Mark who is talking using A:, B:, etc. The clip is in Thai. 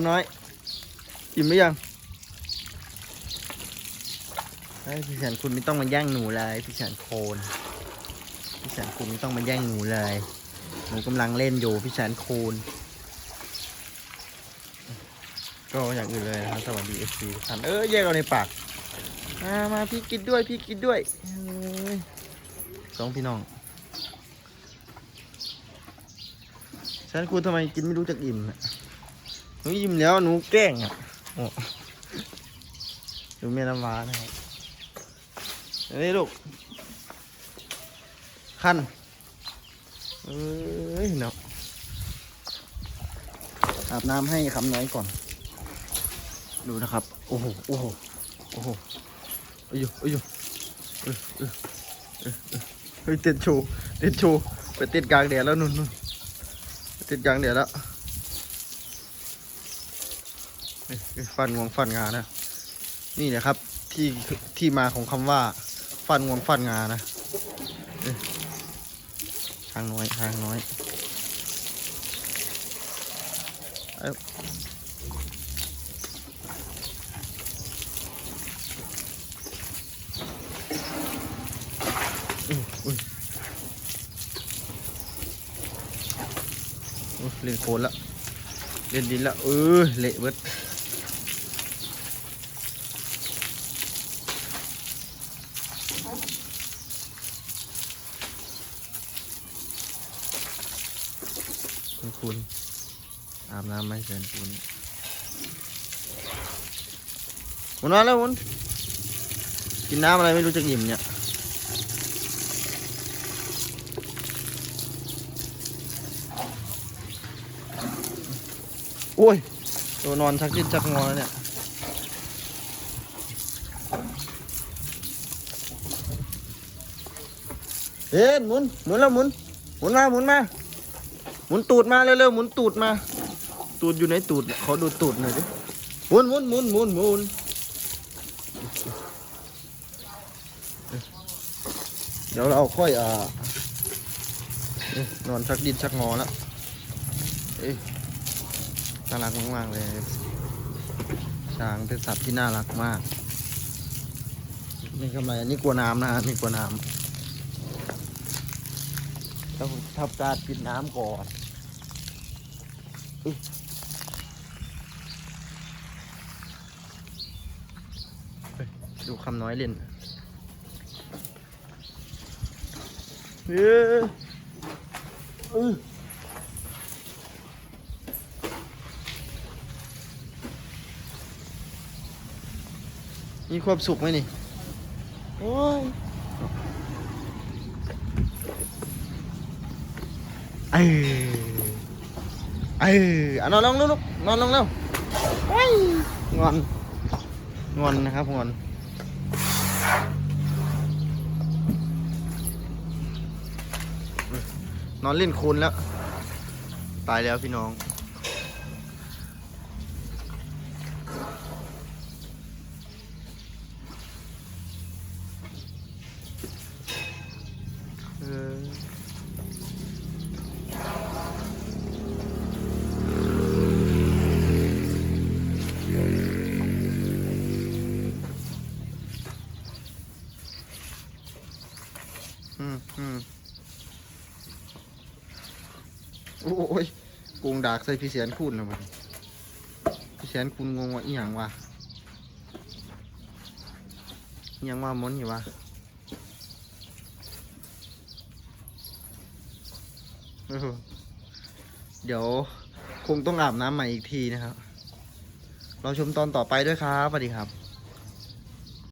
A: ำน้อย อิ่มหรือยังเฮ้พี่แสนคุณไม่ต้องมาแย่งหนูเลยพี่แสนโคนพี่แสนคุณไม่ต้องมาแย่งหนูเลย หนูกำลังเล่นอยู่พี่แสนโคนก็อย่างอื่นเลยนะครับสวัสดีเอฟซีท่านเออแยกเอาในปากมามาพี่กินด้วยพี่กินด้วยเอ้ยสองพี่น้องแสนคุณทำไมกินไม่รู้จักอิ่มอะ นูอิ่มแล้วหนูแกล้งอะดูแม่น้ำว้านะครับนนี้ลูกขั้นเอ้ยเนาะอาบน้ำให้คำน้อยก่อน ดูนะครับ โอ้โห โอ้โห โอ้โหอ้ยเอ้ยเอ้ยเอ้ยเอ้ยเอ้ยเฮ้ยเต้นโชว์เต้นโชว์ไปเต้นกลางแดดแล้วนุ่นนุ่นเต้นกลางแดดแล้วเอ้ยเอ้ย ฟันงวงฟันงานะ นี่แหละครับที่ที่มาของคำว่า ฟันงวงฟันงานะทางน้อยทางน้อยเออเล่นโคลนละ เล่นดินละ เออเละเบิด คุณคุณอาบน้ำไม่เสร็จคุณหมุนมาแล้วหุนกินน้ำอะไรไม่รู้จะอิ่มเนี่ยโอ้ย ตัวนอนชักดิ้นชักงอแล้วเนี่ยเอ็นหมุนหมุนแล้วหมุนหมุนมาหมุนมา หมุนตูดมาเร็วๆหมุนตูดมา ตูดอยู่ในตูดเนี่ยขอดูตูดหน่อยดิหมุนหมุนหมุนหมุนหมุนเดี๋ยวเราค่อยอ่าเอ๊ะนอนชักดินชักงอแล้วเอ้ยน่ารักมากๆเลยช้างเป็นสัตว์ที่น่ารักมากนี่ทำไมอันนี้กลัวน้ำนะฮะนี่กลัวน้ำ ต้องทำการกินน้ำก่อนดูคำน้อยเล่นเฮ้ยอื้อมีความสุขไหมนี่ โอ้ย เออเอออะนอนลงลูกนอนลงแล้วโอ้ยงอน งอนนะครับงอนนอนเล่นโคลนแล้ว ตายแล้วพี่น้อง เอออืมอืม โอ้ยกงดากใส่พี่เสียนคุณนะมันพี่เสียนคุณงงว่าอีหยังวะอีหยังว่ามนอยู่วะเดี๋ยวคงต้องอาบน้ำใหม่อีกทีนะครับ เราชมตอนต่อไปด้วยครับสวัสดีครับ